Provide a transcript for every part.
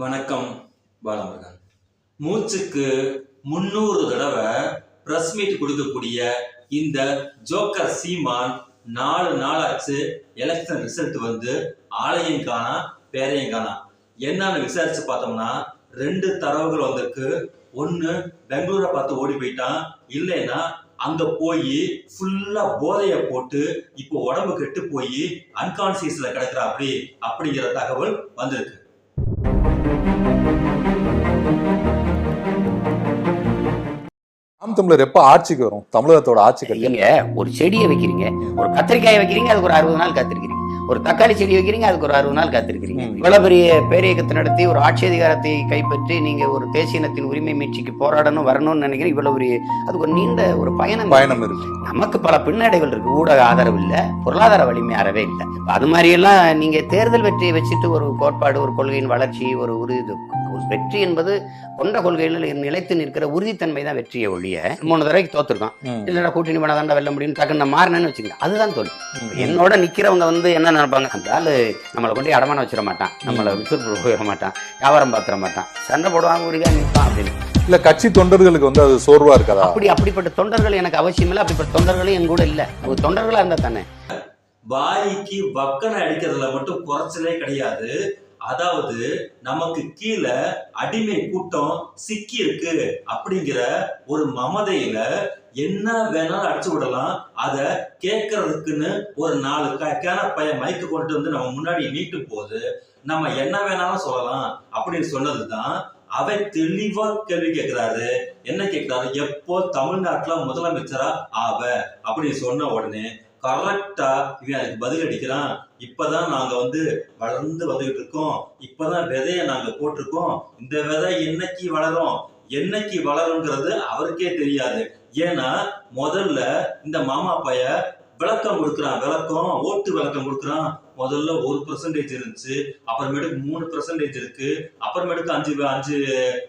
வணக்கம் பாலமுருகன் மூச்சுக்கு முந்நூறு தடவை பிரஸ் மீட் கொடுக்கக்கூடிய இந்த ஜோக்கர் சீமான் நாலு நாளாச்சு எலெக்ஷன் ரிசல்ட் வந்து ஆலையும் காணா பேரையும் காணா. என்னன்னு விசாரிச்சு பார்த்தோம்னா ரெண்டு தரவுகள் வந்திருக்கு. ஒன்று பெங்களூரை பார்த்து ஓடி போயிட்டான். இல்லைன்னா அங்க போய் ஃபுல்லா போதைய போட்டு இப்போ உடம்பு கெட்டு போய் அன்கான்சியஸ்ல கிடக்குறா அப்படி அப்படிங்கிற தகவல் வந்திருக்கு. தமிழர் எப்ப ஆட்சிக்கு வரும்? தமிழகத்தோட ஆட்சி கட்சி ஒரு செடியை வைக்கிறீங்க ஒரு கத்திரிக்காயை வைக்கிறீங்க அதுக்கு ஒரு அறுபது நாள் காத்திருக்கிறீங்க. ஒரு தக்காளி செடி வைக்கிறீங்க அதுக்கு ஒரு அறுபது நாள் காத்திருக்கிறீங்க. இவ்வளவு பெரிய பேரியக்கத்தை நடத்தி ஒரு ஆட்சி அதிகாரத்தை கைப்பற்றி நீங்க ஒரு தேசிய இனத்தின் உரிமை மீட்சிக்கு போராடணும் வரணும்னு நினைக்கிறீங்க இவ்வளவு பெரிய அதுக்கு ஒரு நீண்ட ஒரு பயணம். பயணம் இருக்கு. நமக்கு பல பின்னடைகள் இருக்கு. ஊடக ஆதரவு இல்ல பொருளாதார வலிமை அறவே இல்லை. அது மாதிரி எல்லாம் நீங்க தேர்தல் வெற்றியை வச்சுட்டு ஒரு கோட்பாடு ஒரு கொள்கையின் வளர்ச்சி ஒரு உறுதி வெற்றி என்பது கொண்ட கொள்கைகளில் நிலைத்து நிற்கிற உறுதித்தன்மை தான் வெற்றியை ஒழிய மூணு தடவைக்கு தோத்துருக்கோம். இல்லைடா கூட்டணி பண்ண தாண்டா வெல்ல முடியும் டக்குன்னு மாறினேன்னு வச்சுக்கோங்க. அதுதான் தோல்வி. என்னோட நிக்கிறவங்க வந்து என்ன நினைப்பாங்க. அந்த ஆளு நம்மளை கொண்டு அடமானம் வச்சிட மாட்டான். நம்மளை விட்டு போயிட மாட்டான். வியாபாரம் பார்த்துட மாட்டான். சண்டை போடுவாங்க உரியா நிற்பான் அப்படின்னு. இல்ல கட்சி தொண்டர்களுக்கு வந்து அது சோர்வா இருக்காதா? அப்படி அப்படிப்பட்ட தொண்டர்கள் எனக்கு அவசியம் இல்லை. அப்படிப்பட்ட தொண்டர்களும் என் கூட இல்லை. அவங்க தொண்டர்களா இருந்தா தானே. வாய்க்கு வக்கனை அடிக்கிறதுல மட்டும் குறைச்சலே கிடையாது. அதாவது நமக்கு கீழே அடிமை கூட்டம் சிக்கி இருக்கு அப்படிங்கிற ஒரு மமதையில என்ன வேணாலும் அடிச்சு விடலாம். அத கேட்கறதுக்குன்னு ஒரு நாலு க- கேன பையன் மைக்கு கொண்டு வந்து நம்ம முன்னாடி நீட்டு போது நம்ம என்ன வேணாலும் சொல்லலாம் அப்படின்னு சொன்னதுதான் அவன் தெளிவா கேள்வி கேட்கிறாரு என்ன கேட்கிறாரு எப்போ தமிழ்நாட்டுல முதலமைச்சரா ஆவ? அப்படின்னு சொன்ன உடனே கரெக்டா இவன் அதுக்கு பதில் அடிக்கிறான். இப்பதான் நாங்க வந்து வளர்ந்து வந்துகிட்டு இருக்கோம். இப்பதான் விதைய நாங்க போட்டிருக்கோம். இந்த விதை என்னைக்கு வளரும்? என்னைக்கு வளருங்கிறது அவருக்கே தெரியாது. ஏன்னா முதல்ல இந்த மாமா பைய விளக்கம் கொடுக்குறான். விளக்கம் ஓட்டு விளக்கம் கொடுக்குறான். முதல்ல ஒரு பெர்சன்டேஜ் இருந்துச்சு. அப்புறமேட்டுக்கு மூணு பெர்சன்டேஜ் இருக்கு. அப்புறமேட்டுக்கு அஞ்சு அஞ்சு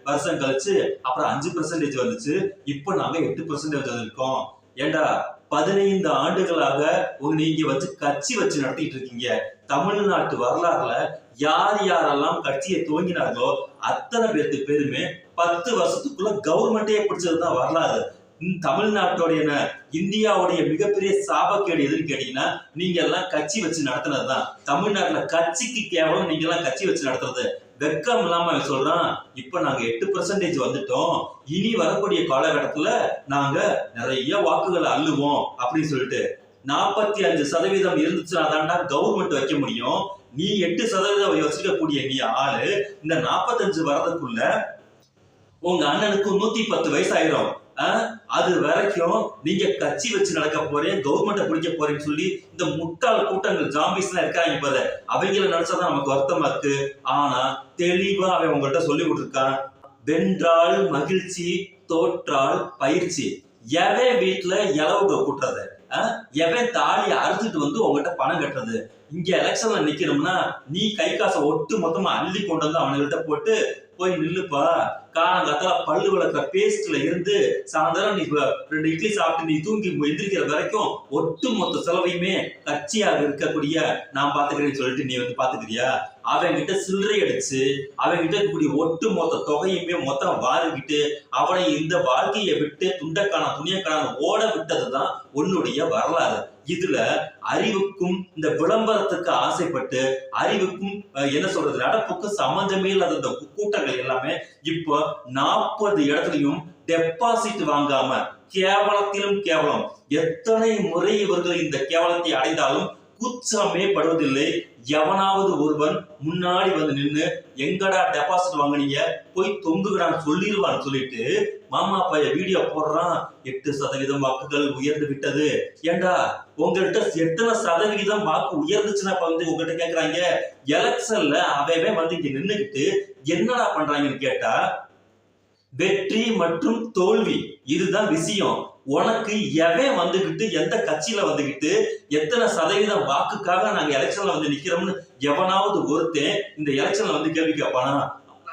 வருஷம் கழிச்சு அப்புறம் அஞ்சு பெர்சன்டேஜ் வந்துச்சு. இப்போ நாங்க எட்டு பெர்சன்டேஜ் வந்திருக்கோம் ஏண்டா பதினைந்து ஆண்டுகளாக நீங்க வச்சு கட்சி வச்சு நடத்திட்டு இருக்கீங்க? தமிழ்நாட்டு வரலாறுல யார் யாரெல்லாம் கட்சியை துவங்கினார்களோ அத்தனை பேர்த்து பேருமே பத்து வருஷத்துக்குள்ள கவர்மெண்டே பிடிச்சதுதான் வரலாறு. தமிழ்நாட்டோடைய இந்தியாவுடைய மிகப்பெரிய சாபக்கேடு எதுன்னு கேட்டீங்கன்னா நீங்க எல்லாம் கட்சி வச்சு நடத்துனதுதான். தமிழ்நாட்டுல கட்சிக்கு கேவலம் நீங்க எல்லாம் கட்சி வச்சு நடத்துறது. வெக்கம் இல்லாம சொல்றான். இப்ப நாங்க எட்டு பெர்சன்டேஜ் வந்துட்டோம். இனி வரக்கூடிய காலகட்டத்துல நாங்க நிறைய வாக்குகளை அள்ளுவோம் அப்படின்னு சொல்லிட்டு நாற்பத்தி அஞ்சு சதவீதம் இருந்துச்சுன்னா தாண்டா கவர்மெண்ட் வைக்க முடியும். நீ எட்டு சதவீதம் வச்சிருக்கக்கூடிய நீ ஆளு. இந்த நாற்பத்தஞ்சு வரதுக்குள்ள உங்க அண்ணனுக்கு நூத்தி பத்து வயசு ஆயிரும் அது வரைக்கும் நீங்க கட்சி வச்சு நடக்க போறேன் கவர்மெண்ட்டை பிடிக்க போறேன்னு சொல்லி இந்த முட்டாள் கூட்டங்கள் ஜாம்பிஸ் எல்லாம் இருக்காங்க இப்ப அவங்கள நினைச்சாதான் நமக்கு வருத்தமா இருக்கு. ஆனா தெளிவா அவன் உங்கள்கிட்ட சொல்லி கொடுத்துருக்கான். வென்றால் மகிழ்ச்சி தோற்றால் பயிற்சி. எவன் வீட்டுல இலவுக கூட்டுறது? எவன் தாலி அறுத்துட்டு வந்து உங்ககிட்ட பணம் கட்டுறது? இங்க எலெக்ஷன்ல நிக்கிறோம்னா நீ கை காசை ஒட்டு மொத்தமா அள்ளி கொண்டு வந்து அவனுங்கள்ட்ட போட்டு போய் நில்லுப்பா. காலங்காத்தால பல்லு விளக்க பேஸ்ட்ல இருந்து சாயந்தரம் நீ ரெண்டு இட்லி சாப்பிட்டு நீ தூங்கி எந்திரிக்கிற வரைக்கும் ஒட்டு மொத்த செலவையுமே கட்சியாக இருக்கக்கூடிய நான் பாத்துக்கிறேன்னு சொல்லிட்டு நீ வந்து பாத்துக்கிறியா? அவன்கிட்ட சில்லறை அடிச்சு அவன்கிட்ட இருக்கக்கூடிய ஒட்டு மொத்த தொகையுமே மொத்தம் வாரிக்கிட்டு அவனை இந்த வாழ்க்கையை விட்டு துண்டக்கான துணியக்கான ஓட விட்டதுதான் உன்னுடைய வரலாறு. இதுல அறிவுக்கும் இந்த விளம்பரத்துக்கு ஆசைப்பட்டு அறிவுக்கும் என்ன சொல்றது நடப்புக்கும் சம்பந்தமே இல்லாத இந்த கூட்டங்கள் எல்லாமே இப்போ நாற்பது இடத்துலையும் டெபாசிட் வாங்காம கேவலத்திலும் கேவலம். எத்தனை முறை இவர்கள் இந்த கேவலத்தை அடைந்தாலும் குச்சமே படுவதில்லை. எவனாவது ஒருவன் முன்னாடி வந்து நின்று எங்கடா டெபாசிட் வாங்குனீங்க? போய் தொங்குகிறான் சொல்லிடுவான்னு சொல்லிட்டு மாமா பைய வீடியோ போடுறான். எட்டு சதவீதம் வாக்குகள் உயர்ந்து விட்டது. ஏண்டா? உங்கள்கிட்ட எத்தனை சதவிகிதம் வாக்கு உயர்ந்துச்சுன்னா வந்து உங்ககிட்ட கேக்குறாங்க. எலெக்ஷன்ல அவன் வந்து இங்க நின்றுக்கிட்டு என்னடா பண்றாங்கன்னு கேட்டா வெற்றி மற்றும் தோல்வி இதுதான் விஷயம். உனக்கு எவன் வந்துகிட்டு எந்த கட்சியில வந்துகிட்டு எத்தனை சதவீதம் வாக்குக்காக நாங்க எலெக்ஷன்ல வந்து நிக்கிறோம்னு எவனாவது ஒருத்தன் இந்த எலெக்ஷன்ல வந்து கேள்வி கேட்பானா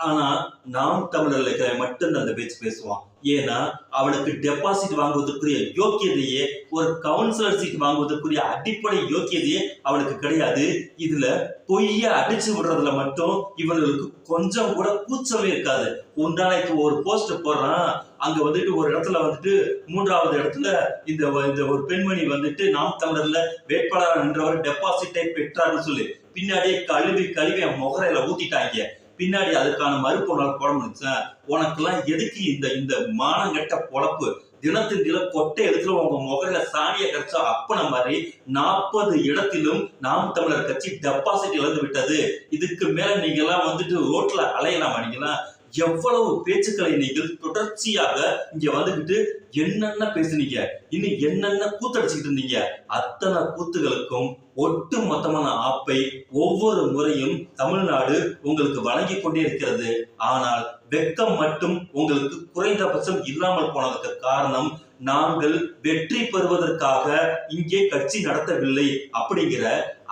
ஆனா நாம் தமிழர்ல இருக்கிற மட்டும்தான் அந்த பேச்சு பேசுவான். ஏன்னா அவனுக்கு டெபாசிட் வாங்குவதற்குரிய யோக்கியதையே ஒரு கவுன்சிலர் சீட் வாங்குவதற்குரிய அடிப்படை யோக்கியதையே அவனுக்கு கிடையாது. இதுல பொய்ய அடிச்சு விடுறதுல மட்டும் இவங்களுக்கு கொஞ்சம் கூட கூச்சமே இருக்காது. உண்டானைக்கு ஒரு போஸ்ட் போடுறான். அங்க வந்துட்டு ஒரு இடத்துல வந்துட்டு மூன்றாவது இடத்துல இந்த இந்த ஒரு பெண்மணி வந்துட்டு நாம் தமிழர்ல வேட்பாளர் நின்றவர் டெபாசிட்டை பெற்றார்னு சொல்லி பின்னாடியே கழுவி கழுவி முகரையில ஊத்திட்டாங்க. பின்னாடி அதுக்கான மறுப்பு உன்னால போட முடிச்சேன் உனக்கெல்லாம் எதுக்கு இந்த இந்த மானங்கட்ட பொழப்பு? தினத்தின் தினம் கொட்டை இடத்துல உங்க முகல சாணியை கரைச்சா அப்பன மாதிரி நாற்பது இடத்திலும் நாம் தமிழர் கட்சி டெபாசிட் இழந்து விட்டது. இதுக்கு மேல நீங்க எல்லாம் வந்துட்டு ரோட்ல அலையலாம் நீங்களாம் எவ்வளவு பேச்சுக்களை நீங்கள் தொடர்ச்சியாக இங்க வந்துகிட்டு என்னென்ன பேசுனீங்க? இன்னும் என்னென்ன கூத்தடிச்சுக்கிட்டு இருந்தீங்க? அத்தனை கூத்துகளுக்கும் ஒட்டு மொத்தமான ஆப்பை ஒவ்வொரு முறையும் தமிழ்நாடு உங்களுக்கு வழங்கி கொண்டே இருக்கிறது. ஆனால் வெக்கம் மட்டும் உங்களுக்கு குறைந்தபட்சம் இல்லாமல் போனதுக்கு காரணம் நாங்கள் வெற்றி பெறுவதற்காக இங்கே கட்சி நடத்தவில்லை அப்படிங்கிற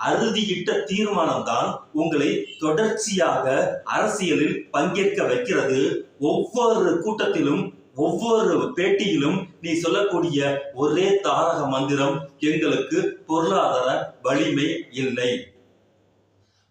அறுதியிட்ட தீர்மானம் தான் உங்களை தொடர்ச்சியாக அரசியலில் பங்கேற்க வைக்கிறது. ஒவ்வொரு கூட்டத்திலும் ஒவ்வொரு பேட்டியிலும் நீ சொல்லக்கூடிய ஒரே தாரக மந்திரம் எங்களுக்கு பொருளாதார வலிமை இல்லை.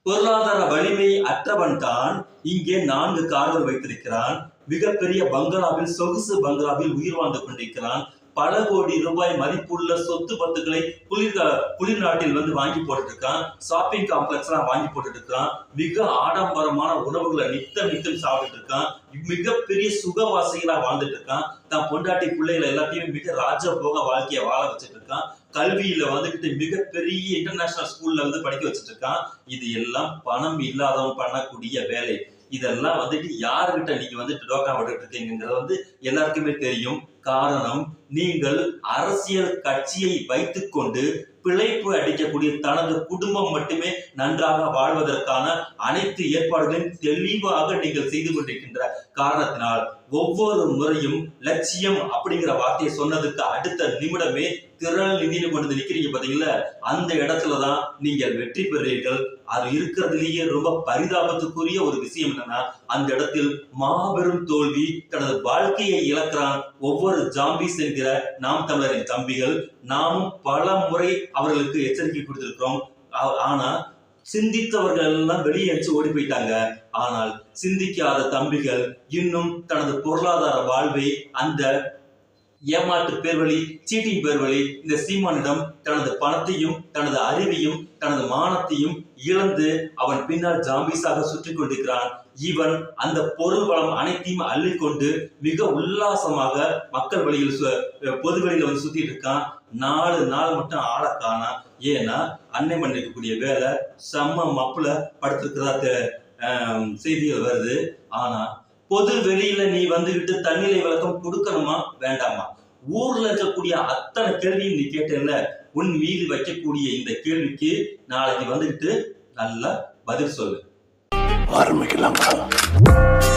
பொருளாதார வலிமை அற்றவன் தான் இங்கே நான்கு கார்கள் வைத்திருக்கிறான். மிகப்பெரிய பங்களாவில் சொகுசு பங்களாவில் உயிர் வாழ்ந்து கொண்டிருக்கிறான். பல கோடி ரூபாய் மதிப்புள்ள சொத்து பத்துக்களை குளிர் குளிர் நாட்டில் வந்து வாங்கி போட்டுட்டு இருக்கான் ஷாப்பிங் காம்ப்ளெக்ஸ் எல்லாம் வாங்கி போட்டுட்டு இருக்கான் மிக ஆடம்பரமான உணவுகளை நித்தம் நித்தம் சாப்பிட்டுட்டு இருக்கான் மிகப்பெரிய சுகவாசிகளா வாழ்ந்துட்டு இருக்கான் தான் பொண்டாட்டி பிள்ளைகளை எல்லாத்தையும் மிக ராஜபோக வாழ்க்கையை வாழ வச்சுட்டு இருக்கான் கல்வியில வந்துகிட்டு மிகப்பெரிய இன்டர்நேஷனல் ஸ்கூல்ல வந்து படிக்க வச்சுட்டு இருக்கான் இது எல்லாம் பணம் இல்லாதவன் பண்ணக்கூடிய வேலை. இதெல்லாம் வந்துட்டு யாருகிட்ட நீங்க வந்துட்டு டோக்கா விட்டுட்டு இருக்கீங்கிறது வந்து எல்லாருக்குமே தெரியும். காரணம் நீங்கள் அரசியல் கட்சியை வைத்துக்கொண்டு பிழைப்பு அடிக்கக்கூடிய தனது குடும்பம் மட்டுமே நன்றாக வாழ்வதற்கான அனைத்து ஏற்பாடுகளையும் தெளிவாக நீங்கள் செய்து கொண்டிருக்கின்ற காரணத்தினால் ஒவ்வொரு முறையும் லட்சியம் அப்படிங்கிற வார்த்தையை சொன்னதுக்கு அடுத்த நிமிடமே திரள் நிதினு கொண்டு வந்து நிக்கிறீங்க பாத்தீங்களா? அந்த இடத்துலதான் நீங்கள் வெற்றி பெறுவீர்கள் அது இருக்கிறதுலேயே ரொம்ப பரிதாபத்துக்குரிய ஒரு விஷயம் என்னன்னா அந்த இடத்தில் மாபெரும் தோல்வி தனது வாழ்க்கையை இழக்கிறான் ஒவ்வொரு ஜாம்பிஸ் என்கிற நாம் தமிழரின் தம்பிகள். நாமும் பல முறை அவர்களுக்கு எச்சரிக்கை கொடுத்திருக்கிறோம். ஆனா சிந்தித்தவர்கள் எல்லாம் வெளியே அடிச்சு ஓடி போயிட்டாங்க. ஆனால் சிந்திக்காத தம்பிகள் இன்னும் தனது பொருளாதார வாழ்வை அந்த ஏமாற்று பேர்வழி சீட்டிங் பேர்வழி இந்த சீமானிடம் தனது பணத்தையும் தனது அறிவையும் தனது மானத்தையும் இழந்து அவன் பின்னால் ஜாம்பீஸாக சுற்றி கொண்டிருக்கிறான். இவன் அந்த பொருள் வளம் அனைத்தையும் அள்ளிக்கொண்டு மிக உல்லாசமாக மக்கள் வழியில் சு- பொது வெளியில வந்து சுத்திட்டு இருக்கான். நாலு நாள் மட்டும் ஆளை காணாம் ஏன்னா அன்னை பண்ணிருக்கக்கூடிய வேலை செம்ம மப்புல படுத்திருக்கிறதா செய்திகள் வருது. ஆனா பொது வெளியில நீ வந்துகிட்டு தண்ணிலை விளக்கம் கொடுக்கணுமா? வேண்டாமா. ஊர்ல இருக்கக்கூடிய அத்தனை கேள்வியும் நீ கேட்டல உன் மீது வைக்கக்கூடிய இந்த கேள்விக்கு நாளைக்கு வந்துகிட்டு நல்லா பதில் சொல்லு. ஆரம்பிக்கலாம்.